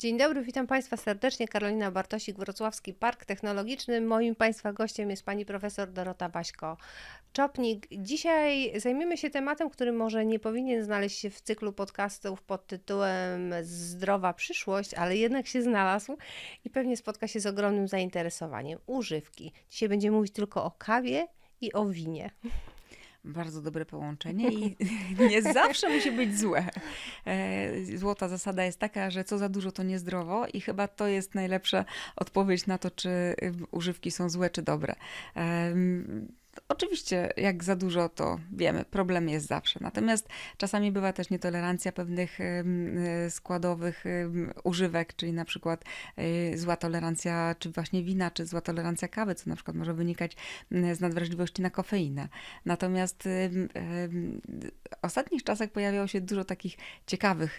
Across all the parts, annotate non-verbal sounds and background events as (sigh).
Dzień dobry, witam Państwa serdecznie. Karolina Bartosik, Wrocławski Park Technologiczny. Moim Państwa gościem jest pani profesor Dorota Baśko-Czopnik. Dzisiaj zajmiemy się tematem, który może nie powinien znaleźć się w cyklu podcastów pod tytułem Zdrowa przyszłość, ale jednak się znalazł i pewnie spotka się z ogromnym zainteresowaniem. Używki. Dzisiaj będziemy mówić tylko o kawie i o winie. Bardzo dobre połączenie i (laughs) nie zawsze musi być złe. E, złota zasada jest taka, że co za dużo to niezdrowo i chyba to jest najlepsza odpowiedź na to, czy używki są złe czy dobre. Oczywiście, jak za dużo, to wiemy, problem jest zawsze. Natomiast czasami bywa też nietolerancja pewnych e, składowych używek, czyli na przykład e, zła tolerancja, czy właśnie wina, czy zła tolerancja kawy, co na przykład może wynikać z nadwrażliwości na kofeinę. Natomiast w ostatnich czasach pojawiało się dużo takich ciekawych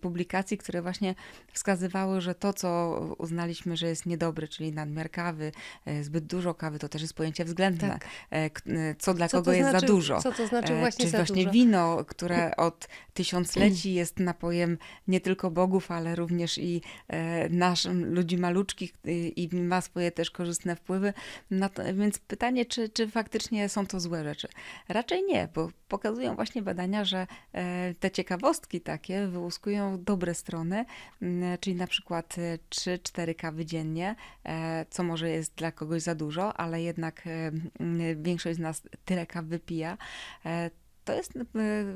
publikacji, które właśnie wskazywały, że to, co uznaliśmy, że jest niedobre, czyli nadmiar kawy, e, zbyt dużo kawy, to też jest pojęcie względne. Tak. E, e, co dla co kogo jest znaczy, za dużo. Co to znaczy właśnie Czy za właśnie dużo? wino, które od tysiącleci jest napojem nie tylko bogów, ale również i nasz, ludzi maluczkich i ma swoje też korzystne wpływy. To, więc pytanie, czy, czy faktycznie są to złe rzeczy? Raczej nie, bo pokazują właśnie badania, że te ciekawostki takie wyłuskują dobre strony, czyli na przykład 3-4 kawy dziennie, co może jest dla kogoś za dużo, ale jednak większość z nas tyle kaw wypija, e, to jest e,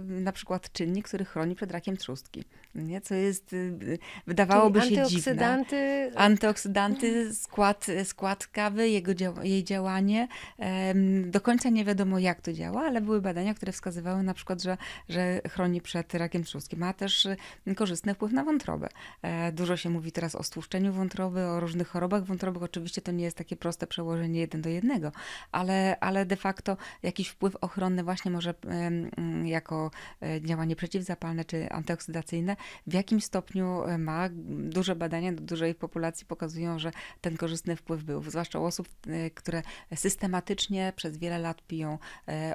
na przykład czynnik, który chroni przed rakiem trzustki, nie? co jest, e, wydawałoby Czyli się antyoksydanty... dziwne. Antyoksydanty, skład, skład kawy, jego jej działanie. Do końca nie wiadomo, jak to działa, ale były badania, które wskazywały na przykład, że, że chroni przed rakiem trzustki. Ma też korzystny wpływ na wątrobę. E, dużo się mówi teraz o stłuszczeniu wątroby, o różnych chorobach wątrobowych. Oczywiście to nie jest takie proste przełożenie jeden do jednego, ale, ale de facto jakiś wpływ ochronny właśnie może jako e, działanie przeciwzapalne czy antyoksydacyjne, w jakim stopniu e, ma. Duże badania do dużej populacji pokazują, że ten korzystny wpływ był, zwłaszcza u osób, e, które systematycznie przez wiele lat piją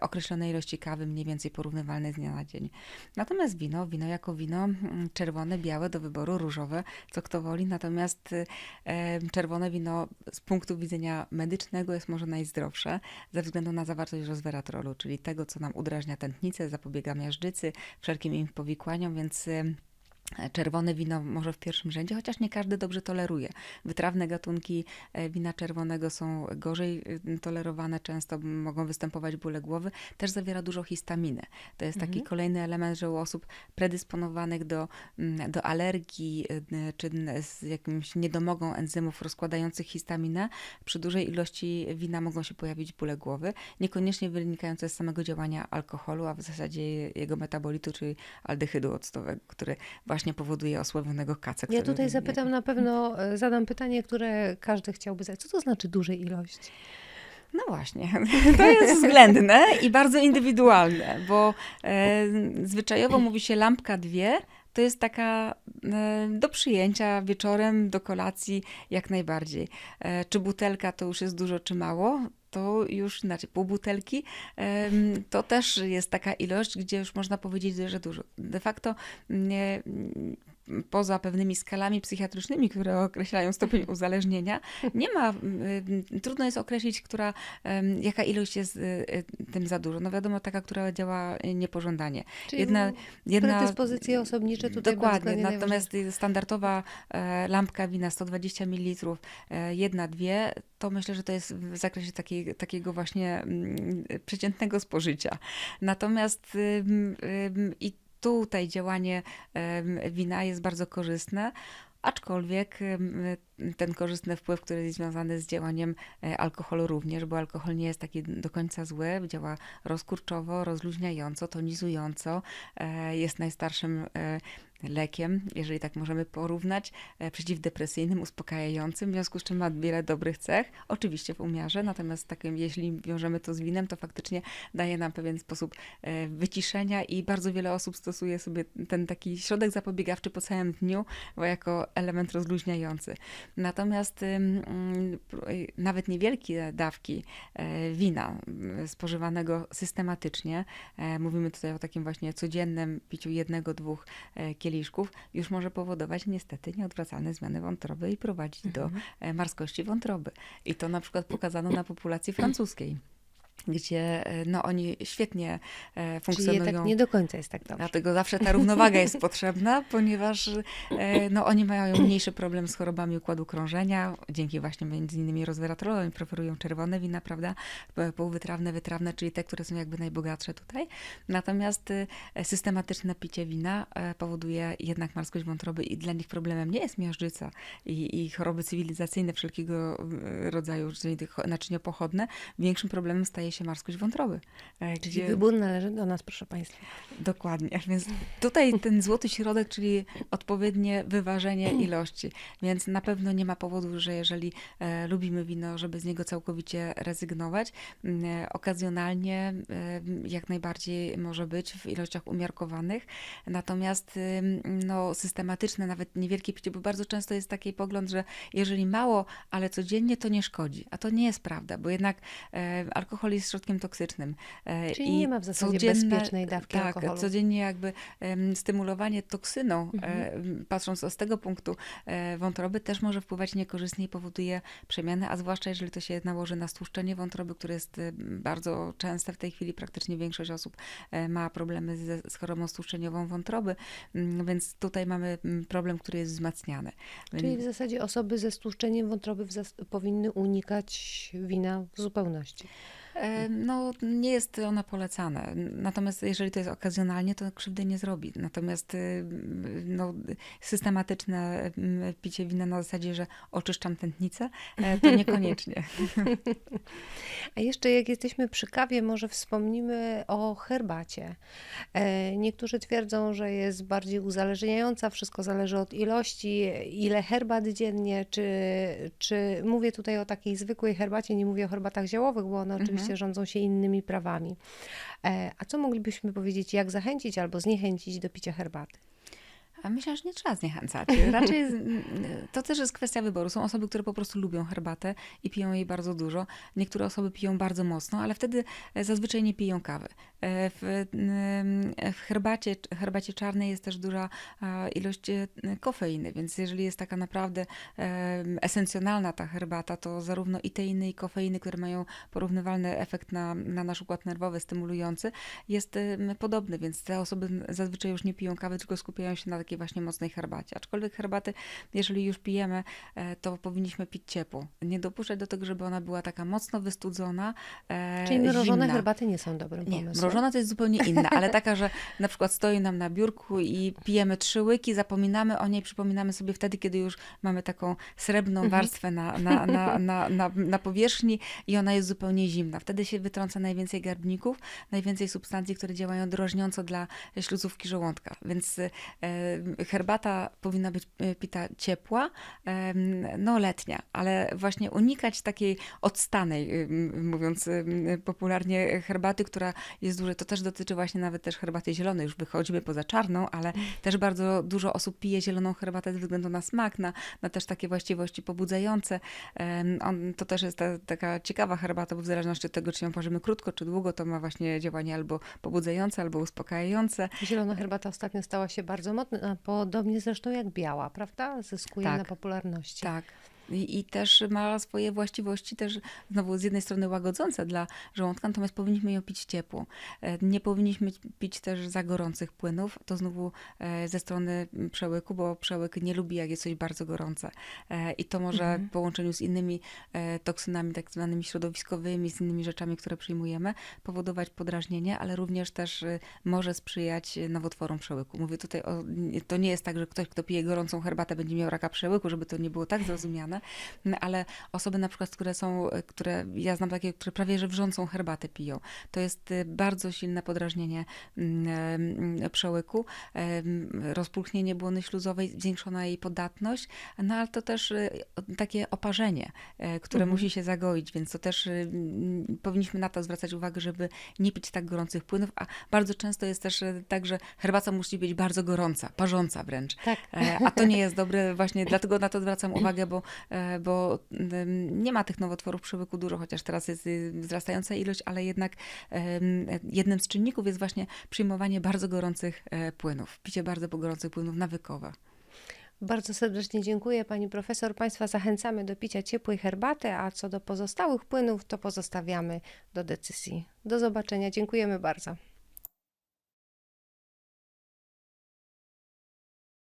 określone ilości kawy, mniej więcej porównywalne z dnia na dzień. Natomiast wino, wino jako wino mm, czerwone, białe do wyboru, różowe, co kto woli, natomiast czerwone wino z punktu widzenia medycznego jest może najzdrowsze ze względu na zawartość resveratrolu, czyli tego, co nam udrażnia ten tętnicę, zapobiega miażdżycy, wszelkim im powikłaniom, więc Czerwone wino może w pierwszym rzędzie, chociaż nie każdy dobrze toleruje. Wytrawne gatunki e, wina czerwonego są gorzej y, tolerowane, często mogą występować bóle głowy. Też zawiera dużo histaminy. To jest taki mhm. kolejny element, że u osób predysponowanych do, mm, do alergii y, czy z jakimś niedomogą enzymów rozkładających histaminę, przy dużej ilości wina mogą się pojawić bóle głowy, niekoniecznie wynikające z samego działania alkoholu, a w zasadzie jego metabolitu, czyli aldehydu octowego, który właśnie właśnie powoduje osłabionego kaca. Ja tutaj zapytam na pewno, e, zadam pytanie, które każdy chciałby zadać. Co to znaczy dużej ilości? No właśnie, (laughs) to jest względne i bardzo indywidualne, bo e, zwyczajowo mówi się lampka dwie, to jest taka e, do przyjęcia wieczorem, do kolacji jak najbardziej. E, czy butelka to już jest dużo, czy mało? To już znaczy pół butelki, to też jest taka ilość, gdzie już można powiedzieć, że dużo. De facto poza pewnymi skalami psychiatrycznymi, które określają stopień (laughs) uzależnienia, nie ma, y, trudno jest określić, która, jaka ilość jest y, y, tym za dużo. No wiadomo, taka, która działa niepożądanie. Czyli jedna, jedna predyspozycje osobnicze tutaj Dokładnie, natomiast standardowa e, lampka wina 120 ml, e, jedna, dwie, to myślę, że to jest w zakresie takiej, takiego właśnie przeciętnego spożycia. Natomiast i tutaj działanie wina jest bardzo korzystne, aczkolwiek ten korzystny wpływ, który jest związany z działaniem e, alkoholu również, bo alkohol nie jest taki do końca zły, działa rozkurczowo, rozluźniająco, tonizująco, e, jest najstarszym e, lekiem, jeżeli tak możemy porównać, e, przeciwdepresyjnym, uspokajającym, w związku z czym ma wiele dobrych cech, oczywiście w umiarze, natomiast takim, jeśli wiążemy to z winem, to faktycznie daje nam pewien sposób e, wyciszenia i bardzo wiele osób stosuje sobie ten taki środek zapobiegawczy po całym dniu, jako element rozluźniający. Natomiast nawet niewielkie dawki e, wina spożywanego systematycznie, mówimy tutaj o takim właśnie codziennym piciu jednego, dwóch kielichów kieliszków już może powodować niestety nieodwracalne zmiany wątroby i prowadzić do e, marskości wątroby. I to na przykład pokazano na populacji francuskiej gdzie e, no, oni świetnie e, Czyli funkcjonują. jednak nie do końca jest tak dobrze. Dlatego zawsze ta równowaga jest potrzebna, (laughs) ponieważ e, no, oni mają mniejszy problem z chorobami układu krążenia, dzięki właśnie między innymi resveratrolowi preferują czerwone wina, prawda, półwytrawne, wytrawne, czyli te, które są jakby najbogatsze tutaj. Natomiast e, systematyczne picie wina powoduje jednak marskość wątroby i dla nich problemem nie jest miażdżyca i, i choroby cywilizacyjne wszelkiego rodzaju, czyli tych naczyniopochodne. Większym problemem staje się marskość wątroby. e, Czyli gdzie- wybór należy do nas, proszę Państwa. Dokładnie, więc tutaj ten złoty środek, czyli odpowiednie wyważenie (clears throat) ilości. Więc na pewno nie ma powodu, że jeżeli e, lubimy wino, żeby z niego całkowicie rezygnować. Mm, E, okazjonalnie jak najbardziej może być w ilościach umiarkowanych. Natomiast no, systematyczne, nawet niewielkie picie, bo bardzo często jest taki pogląd, że jeżeli mało, ale codziennie, to nie szkodzi. A to nie jest prawda, bo jednak alkohol jest środkiem toksycznym. E, Czyli i nie ma w zasadzie bezpiecznej dawki tak, alkoholu. codziennie jakby stymulowanie toksyną, Mhm. e, m, patrząc z tego punktu e, wątroby, też może wpływać niekorzystnie i powoduje przemiany, a zwłaszcza jeżeli to się nałoży na stłuszczenie wątroby, które jest bardzo częste w tej chwili, praktycznie większość osób ma problemy ze, z chorobą stłuszczeniową wątroby, więc tutaj mamy problem, który jest wzmacniany. Czyli w zasadzie osoby ze stłuszczeniem wątroby powinny unikać wina w zupełności. E, No, nie jest ona polecana. Natomiast jeżeli to jest okazjonalnie, to krzywdy nie zrobi. Natomiast y, no, systematyczne picie wina na zasadzie, że oczyszczam tętnicę, e, to (laughs) niekoniecznie. A jeszcze jak jesteśmy przy kawie, może wspomnimy o herbacie. E, Niektórzy twierdzą, że jest bardziej uzależniająca, wszystko zależy od ilości, ile herbat dziennie, czy, czy mówię tutaj o takiej zwykłej herbacie, nie mówię o herbatach ziołowych, bo one oczywiście rządzą się innymi prawami. E, A co moglibyśmy powiedzieć, jak zachęcić albo zniechęcić do picia herbaty? Myślę, że nie trzeba zniechęcać. Raczej jest, to też jest kwestia wyboru. Są osoby, które po prostu lubią herbatę i piją jej bardzo dużo. Niektóre osoby piją bardzo mocno, ale wtedy e, zazwyczaj nie piją kawy. E, W, mm, w herbacie, herbacie czarnej jest też duża ilość e, kofeiny, więc jeżeli jest taka naprawdę e, esencjonalna ta herbata, to zarówno i teiny, i kofeiny, które mają porównywalny efekt na, na nasz układ nerwowy, stymulujący, jest podobny, więc te osoby zazwyczaj już nie piją kawy, tylko skupiają się na takiej właśnie mocnej herbacie. Aczkolwiek herbaty, jeżeli już pijemy, e, to powinniśmy pić ciepło. Nie dopuszczać do tego, żeby ona była taka mocno wystudzona, e, Czyli mrożone zimna. herbaty nie są dobrym Nie, pomysłem. mrożona to jest zupełnie inna, ale (laughs) taka, że na przykład stoi nam na biurku i pijemy trzy łyki, zapominamy o niej, przypominamy sobie wtedy, kiedy już mamy taką srebrną warstwę na, na, na, (laughs) na, na, na powierzchni i ona jest zupełnie zimna. Wtedy się wytrąca najwięcej garbników, najwięcej substancji, które działają drożniąco dla śluzówki żołądka. Więc e, herbata powinna być e, pita ciepła, no letnia, ale właśnie unikać takiej odstanej, mówiąc popularnie, herbaty, która jest duża. To też dotyczy właśnie nawet też herbaty zielonej. Już wychodzimy poza czarną, ale też bardzo dużo osób pije zieloną herbatę ze względu na smak, na, na też takie właściwości pobudzające. On, to też jest ta, taka ciekawa herbata, bo w zależności od tego, czy ją parzymy krótko czy długo, to ma właśnie działanie albo pobudzające, albo uspokajające. Zielona herbata ostatnio stała się bardzo modna, podobnie zresztą jak biała, prawda? Zyskuje Tak. na popularności. Tak. I, I też ma swoje właściwości, też znowu z jednej strony łagodzące dla żołądka, natomiast powinniśmy ją pić ciepło. E, Nie powinniśmy pić też za gorących płynów, to znowu e, ze strony przełyku, bo przełyk nie lubi, jak jest coś bardzo gorące. E, I to może w połączeniu z innymi toksynami, tak zwanymi środowiskowymi, z innymi rzeczami, które przyjmujemy, powodować podrażnienie, ale również też może sprzyjać nowotworom przełyku. Mówię tutaj o, to nie jest tak, że ktoś, kto pije gorącą herbatę, będzie miał raka przełyku, żeby to nie było tak zrozumiane, ale osoby na przykład, które są, które, ja znam takie, które prawie, że wrzącą herbatę piją, to jest y, bardzo silne podrażnienie mm, em, przełyku, em, rozpulchnienie błony śluzowej, zwiększona jej podatność, no ale to też takie oparzenie, e, które musi się zagoić, więc to też mm, powinniśmy na to zwracać uwagę, żeby nie pić tak gorących płynów, a bardzo często jest też tak, że herbata musi być bardzo gorąca, parząca wręcz. Tak. E, A to nie jest dobre właśnie, dlatego na to zwracam uwagę, bo e, bo em, nie ma tych nowotworów przywyku dużo, chociaż teraz jest y, wzrastająca ilość, ale jednak jednym z czynników jest właśnie przyjmowanie bardzo gorących e, płynów, picie bardzo gorących płynów nawykowe. Bardzo serdecznie dziękuję pani profesor. Państwa zachęcamy do picia ciepłej herbaty, a co do pozostałych płynów, to pozostawiamy do decyzji. Do zobaczenia. Dziękujemy bardzo.